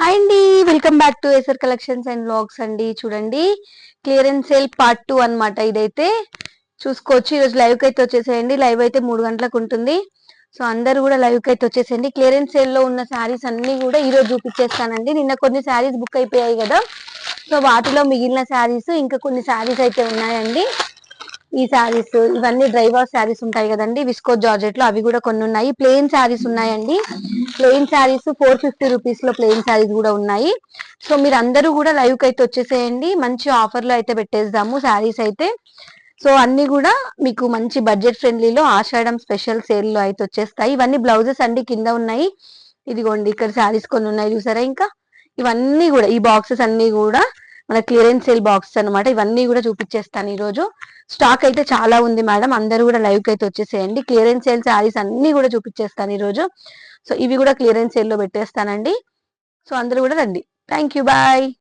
Hi అండి welcome back to ఎసర్ collections and blogs అండి చూడండి. క్లియరెన్స్ సేల్ పార్ట్ టూ అన్నమాట ఇదైతే. చూసుకోవచ్చు ఈరోజు లైవ్కి అయితే వచ్చేసేయండి. లైవ్ అయితే మూడు గంటలకు ఉంటుంది. సో అందరు కూడా లైవ్కి అయితే వచ్చేసేయండి. క్లియరెన్స్ సేల్లో ఉన్న శారీస్ అన్ని కూడా ఈ రోజు చూపించేస్తానండి. నిన్న కొన్ని శారీస్ బుక్ అయిపోయాయి కదా. సో వాటిలో మిగిలిన శారీస్ ఇంకా కొన్ని శారీస్ అయితే ఉన్నాయండి. ఈ శారీస్ ఇవన్నీ డ్రైవర్ శారీస్ ఉంటాయి కదండి విస్కో జార్జెట్లో అవి కూడా కొన్ని ఉన్నాయి. ప్లెయిన్ శారీస్ ఉన్నాయండి. ప్లెయిన్ శారీస్ ఫోర్ ఫిఫ్టీ రూపీస్లో ప్లెయిన్ శారీస్ కూడా ఉన్నాయి. సో మీరు అందరూ కూడా లైవ్కి అయితే వచ్చేసేయండి. మంచి ఆఫర్లో అయితే పెట్టేద్దాము శారీస్ అయితే. సో అన్ని కూడా మీకు మంచి బడ్జెట్ ఫ్రెండ్లీలో ఆషాఢం స్పెషల్ సేల్లో అయితే వచ్చేస్తాయి. ఇవన్నీ బ్లౌజెస్ అండి కింద ఉన్నాయి. ఇదిగోండి ఇక్కడ శారీస్ కొన్ని ఉన్నాయి చూసారా ఇంకా? ఇవన్నీ కూడా ఈ బాక్సెస్ అన్ని కూడా మన క్లియరెన్స్ సేల్ బాక్స్ అన్నమాట. ఇవన్నీ కూడా చూపించేస్తాను ఈ రోజు స్టాక్ అయితే చాలా ఉంది మేడం. అందరూ కూడా లైవ్కి అయితే వచ్చేసేయండి. క్లియరెన్స్ సేల్ శారీస్ అన్ని కూడా చూపించేస్తాను ఈ రోజు సో ఇవి కూడా క్లియరెన్స్ సేల్లో పెట్టేస్తానండి. సో అందరూ కూడా రండి. Thank you bye